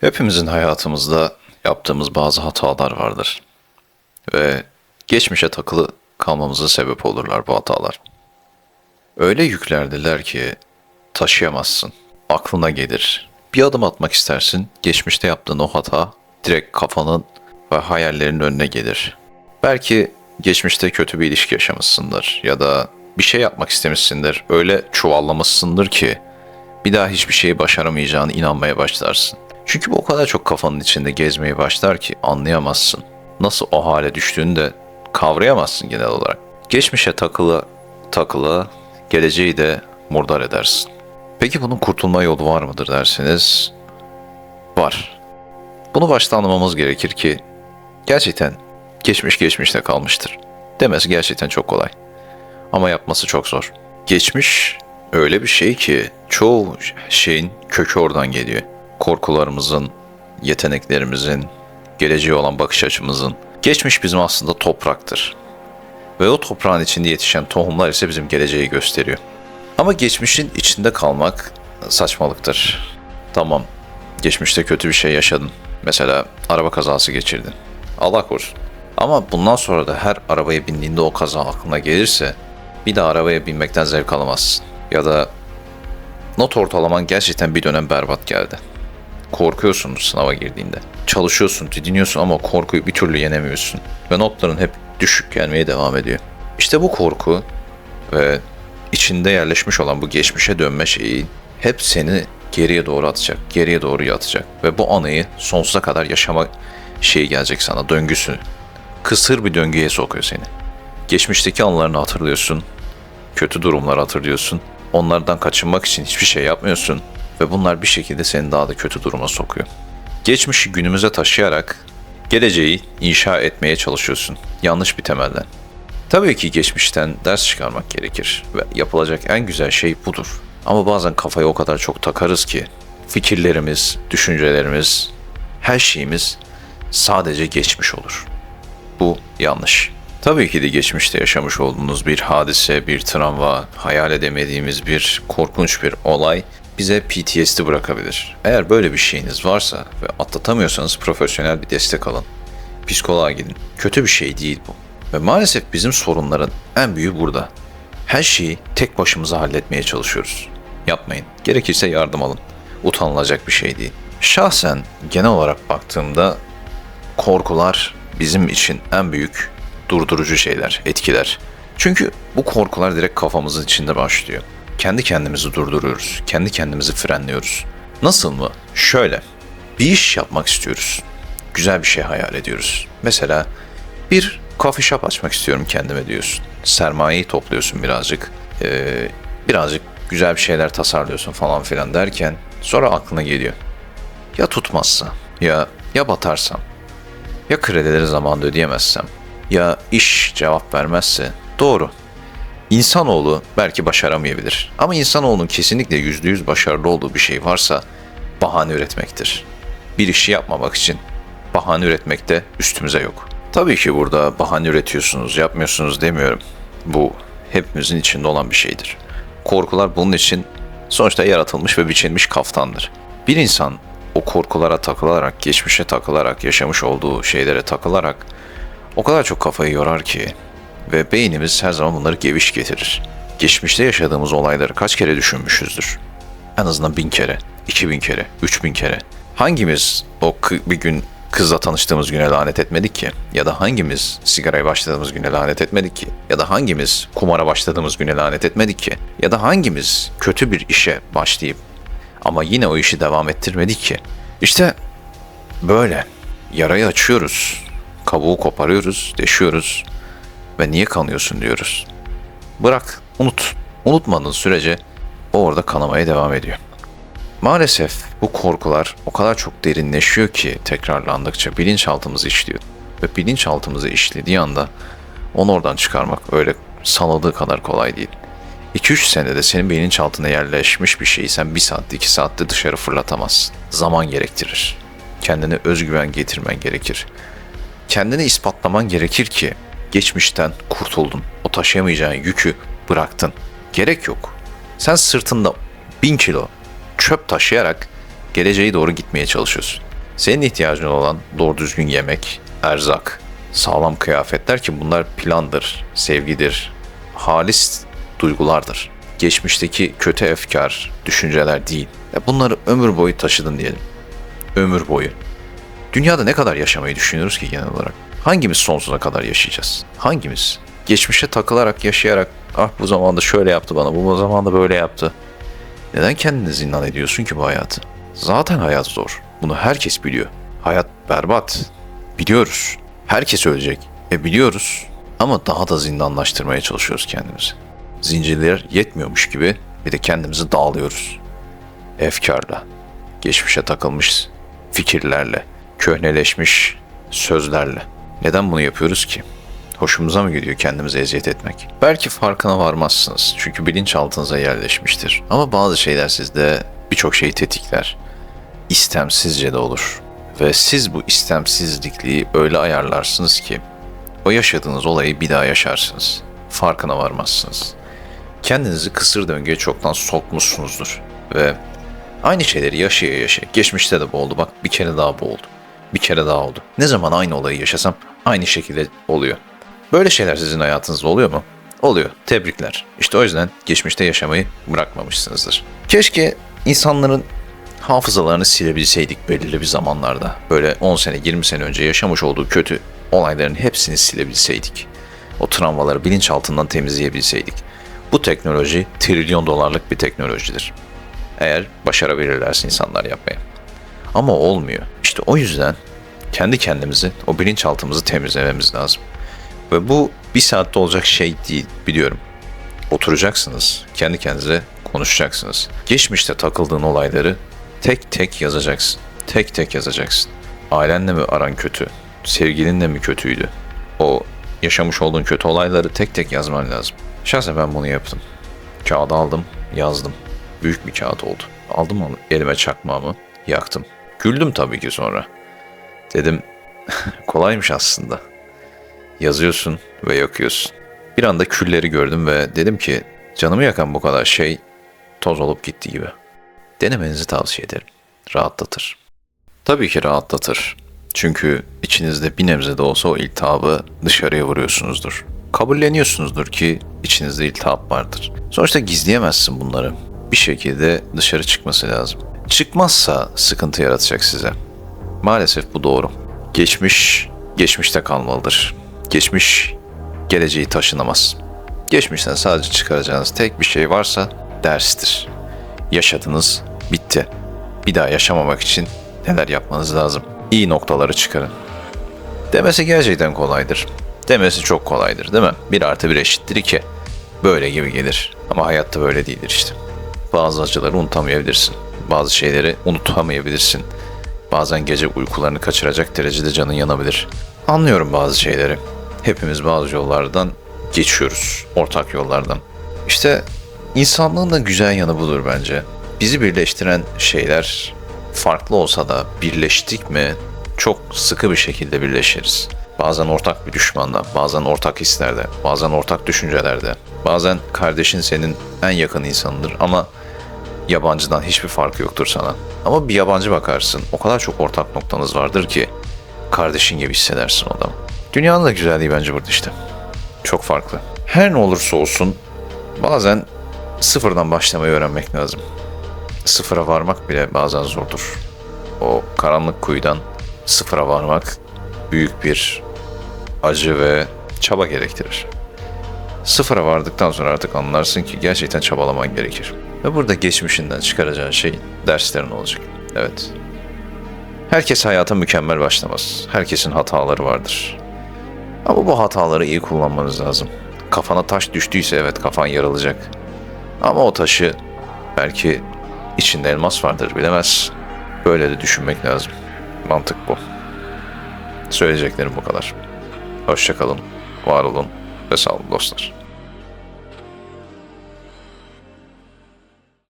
Hepimizin hayatımızda yaptığımız bazı hatalar vardır. Ve geçmişe takılı kalmamıza sebep olurlar bu hatalar. Öyle yüklerdiler ki taşıyamazsın. Aklına gelir. Bir adım atmak istersin. Geçmişte yaptığın o hata direkt kafanın ve hayallerinin önüne gelir. Belki geçmişte kötü bir ilişki yaşamışsındır ya da bir şey yapmak istemişsindir. Öyle çuvallamışsındır ki bir daha hiçbir şeyi başaramayacağını inanmaya başlarsın. Çünkü bu o kadar çok kafanın içinde gezmeye başlar ki anlayamazsın. Nasıl o hale düştüğünü de kavrayamazsın genel olarak. Geçmişe takılı takılı geleceği de murdar edersin. Peki bunun kurtulma yolu var mıdır derseniz var. Bunu başta anlamamız gerekir ki gerçekten geçmiş geçmişte kalmıştır. Demesi gerçekten çok kolay. Ama yapması çok zor. Geçmiş öyle bir şey ki çoğu şeyin kökü oradan geliyor. Korkularımızın, yeteneklerimizin, geleceğe olan bakış açımızın. Geçmiş bizim aslında topraktır. Ve o toprağın içinde yetişen tohumlar ise bizim geleceği gösteriyor. Ama geçmişin içinde kalmak saçmalıktır. Tamam, geçmişte kötü bir şey yaşadın. Mesela araba kazası geçirdin. Allah korusun. Ama bundan sonra da her arabaya bindiğinde o kaza aklına gelirse bir daha arabaya binmekten zevk alamazsın. Ya da not ortalaman gerçekten bir dönem berbat geldi. Korkuyorsun sınava girdiğinde. Çalışıyorsun, didiniyorsun ama korkuyu bir türlü yenemiyorsun. Ve notların hep düşük gelmeye devam ediyor. İşte bu korku ve içinde yerleşmiş olan bu geçmişe dönme şeyi hep seni geriye doğru atacak, geriye doğru yatacak. Ve bu anıyı sonsuza kadar yaşama şeyi gelecek sana, döngüsü. Kısır bir döngüye sokuyor seni. Geçmişteki anılarını hatırlıyorsun, kötü durumları hatırlıyorsun. Onlardan kaçınmak için hiçbir şey yapmıyorsun ve bunlar bir şekilde seni daha da kötü duruma sokuyor. Geçmişi günümüze taşıyarak geleceği inşa etmeye çalışıyorsun. Yanlış bir temelden. Tabii ki geçmişten ders çıkarmak gerekir ve yapılacak en güzel şey budur. Ama bazen kafayı o kadar çok takarız ki fikirlerimiz, düşüncelerimiz, her şeyimiz sadece geçmiş olur. Bu yanlış. Tabii ki de geçmişte yaşamış olduğunuz bir hadise, bir travma, hayal edemediğimiz bir korkunç bir olay bize PTSD bırakabilir. Eğer böyle bir şeyiniz varsa ve atlatamıyorsanız profesyonel bir destek alın. Psikoloğa gidin. Kötü bir şey değil bu. Ve maalesef bizim sorunların en büyüğü burada. Her şeyi tek başımıza halletmeye çalışıyoruz. Yapmayın. Gerekirse yardım alın. Utanılacak bir şey değil. Şahsen genel olarak baktığımda korkular bizim için en büyük durdurucu şeyler, etkiler. Çünkü bu korkular direkt kafamızın içinde başlıyor. Kendi kendimizi durduruyoruz. Kendi kendimizi frenliyoruz. Nasıl mı? Şöyle. Bir iş yapmak istiyoruz. Güzel bir şey hayal ediyoruz. Mesela bir coffee shop açmak istiyorum kendime diyorsun. Sermayeyi topluyorsun birazcık. Ee, birazcık güzel bir şeyler tasarlıyorsun falan filan derken sonra aklına geliyor. Ya tutmazsa? Ya ya batarsam? Ya kredileri zamanında ödeyemezsem? Ya iş cevap vermezse? Doğru. İnsanoğlu belki başaramayabilir. Ama insanoğlunun kesinlikle yüzde yüz başarılı olduğu bir şey varsa bahane üretmektir. Bir işi yapmamak için bahane üretmekte üstümüze yok. Tabii ki burada bahane üretiyorsunuz, yapmıyorsunuz demiyorum. Bu hepimizin içinde olan bir şeydir. Korkular bunun için sonuçta yaratılmış ve biçilmiş kaftandır. Bir insan o korkulara takılarak, geçmişe takılarak, yaşamış olduğu şeylere takılarak o kadar çok kafayı yorar ki ve beynimiz her zaman bunları geviş getirir. Geçmişte yaşadığımız olayları kaç kere düşünmüşüzdür? En azından bin kere, iki bin kere, üç bin kere. Hangimiz o bir gün kızla tanıştığımız güne lanet etmedik ki? Ya da hangimiz sigaraya başladığımız güne lanet etmedik ki? Ya da hangimiz kumara başladığımız güne lanet etmedik ki? Ya da hangimiz kötü bir işe başlayıp ama yine o işi devam ettirmedik ki? İşte böyle yarayı açıyoruz, kabuğu koparıyoruz, deşiyoruz ve niye kanıyorsun diyoruz. Bırak, unut. Unutmadığın sürece o orada kanamaya devam ediyor. Maalesef bu korkular o kadar çok derinleşiyor ki tekrarlandıkça bilinçaltımızı işliyor. Ve bilinçaltımızı işlediği anda onu oradan çıkarmak öyle sanıldığı kadar kolay değil. 2-3 senede senin bilinçaltına yerleşmiş bir şeyi sen 1 saatte 2 saatte dışarı fırlatamazsın. Zaman gerektirir. Kendine özgüven getirmen gerekir. Kendini ispatlaman gerekir ki geçmişten kurtuldun. O taşıyamayacağın yükü bıraktın. Gerek yok. Sen sırtında bin kilo çöp taşıyarak geleceğe doğru gitmeye çalışıyorsun. Senin ihtiyacın olan doğru düzgün yemek, erzak, sağlam kıyafetler ki bunlar plandır, sevgidir, halis duygulardır. Geçmişteki kötü efkar, düşünceler değil. Ya bunları ömür boyu taşıdın diyelim. Ömür boyu. Dünyada ne kadar yaşamayı düşünüyoruz ki genel olarak? Hangimiz sonsuza kadar yaşayacağız? Hangimiz? Geçmişe takılarak, yaşayarak, ah bu zamanda şöyle yaptı bana, bu zamanda böyle yaptı. Neden kendini zindan ediyorsun ki bu hayatı? Zaten hayat zor. Bunu herkes biliyor. Hayat berbat. Biliyoruz. Herkes ölecek. E biliyoruz. Ama daha da zindanlaştırmaya çalışıyoruz kendimizi. Zincirler yetmiyormuş gibi bir de kendimizi dağılıyoruz. Efkarla, geçmişe takılmış fikirlerle, köhneleşmiş sözlerle. Neden bunu yapıyoruz ki? Hoşumuza mı gidiyor kendimize eziyet etmek? Belki farkına varmazsınız. Çünkü bilinçaltınıza yerleşmiştir. Ama bazı şeyler sizde birçok şeyi tetikler. İstemsizce de olur. Ve siz bu istemsizlikliği öyle ayarlarsınız ki o yaşadığınız olayı bir daha yaşarsınız. Farkına varmazsınız. Kendinizi kısır döngüye çoktan sokmuşsunuzdur. Ve aynı şeyleri yaşaya yaşaya. Geçmişte de bu oldu. Bak bir kere daha bu oldu. Bir kere daha oldu. Ne zaman aynı olayı yaşasam aynı şekilde oluyor. Böyle şeyler sizin hayatınızda oluyor mu? Oluyor. Tebrikler. İşte o yüzden geçmişte yaşamayı bırakmamışsınızdır. Keşke insanların hafızalarını silebilseydik belirli bir zamanlarda. Böyle 10 sene 20 sene önce yaşamış olduğu kötü olayların hepsini silebilseydik. O travmaları bilinçaltından temizleyebilseydik. Bu teknoloji trilyon dolarlık bir teknolojidir. Eğer başarabilirlerse insanlar yapmaya. Ama olmuyor. İşte o yüzden kendi kendimizi, o bilinçaltımızı temizlememiz lazım. Ve bu bir saatte olacak şey değil biliyorum. Oturacaksınız, kendi kendinize konuşacaksınız. Geçmişte takıldığın olayları tek tek yazacaksın. Tek tek yazacaksın. Ailenle mi aran kötü? Sevgilinle mi kötüydü? O yaşamış olduğun kötü olayları tek tek yazman lazım. Şahsen ben bunu yaptım. Kağıdı aldım, yazdım. Büyük bir kağıt oldu. Aldım onu elime çakmağımı, yaktım. Güldüm tabii ki sonra. Dedim kolaymış aslında. Yazıyorsun ve yakıyorsun. Bir anda külleri gördüm ve dedim ki canımı yakan bu kadar şey toz olup gitti gibi. Denemenizi tavsiye ederim. Rahatlatır. Tabii ki rahatlatır. Çünkü içinizde bir nebze de olsa o iltihabı dışarıya vuruyorsunuzdur. Kabulleniyorsunuzdur ki içinizde iltihap vardır. Sonuçta gizleyemezsin bunları. Bir şekilde dışarı çıkması lazım. Çıkmazsa sıkıntı yaratacak size. Maalesef bu doğru. Geçmiş, geçmişte kalmalıdır. Geçmiş, geleceği taşınamaz. Geçmişten sadece çıkaracağınız tek bir şey varsa derstir. Yaşadınız, bitti. Bir daha yaşamamak için neler yapmanız lazım? İyi noktaları çıkarın. Demesi gerçekten kolaydır. Demesi çok kolaydır değil mi? Bir artı bir eşittir iki. Böyle gibi gelir. Ama hayatta böyle değildir işte. Bazı acıları unutamayabilirsin. Bazı şeyleri unutamayabilirsin. Bazen gece uykularını kaçıracak derecede canın yanabilir. Anlıyorum bazı şeyleri. Hepimiz bazı yollardan geçiyoruz. Ortak yollardan. İşte insanlığın da güzel yanı budur bence. Bizi birleştiren şeyler farklı olsa da birleştik mi çok sıkı bir şekilde birleşiriz. Bazen ortak bir düşmanda, bazen ortak hislerde, bazen ortak düşüncelerde, bazen kardeşin senin en yakın insanıdır ama yabancıdan hiçbir farkı yoktur sana. Ama bir yabancı bakarsın, o kadar çok ortak noktanız vardır ki kardeşin gibi hissedersin o adamı. Dünyanın da güzelliği bence burada işte. Çok farklı. Her ne olursa olsun bazen sıfırdan başlamayı öğrenmek lazım. Sıfıra varmak bile bazen zordur. O karanlık kuyudan sıfıra varmak büyük bir acı ve çaba gerektirir. Sıfıra vardıktan sonra artık anlarsın ki gerçekten çabalaman gerekir. Ve burada geçmişinden çıkaracağın şey derslerin olacak. Evet. Herkes hayata mükemmel başlamaz. Herkesin hataları vardır. Ama bu hataları iyi kullanmanız lazım. Kafana taş düştüyse evet kafan yarılacak. Ama o taşı belki içinde elmas vardır bilemez. Böyle de düşünmek lazım. Mantık bu. Söyleyeceklerim bu kadar. Hoşçakalın, var olun ve sağ olun dostlar.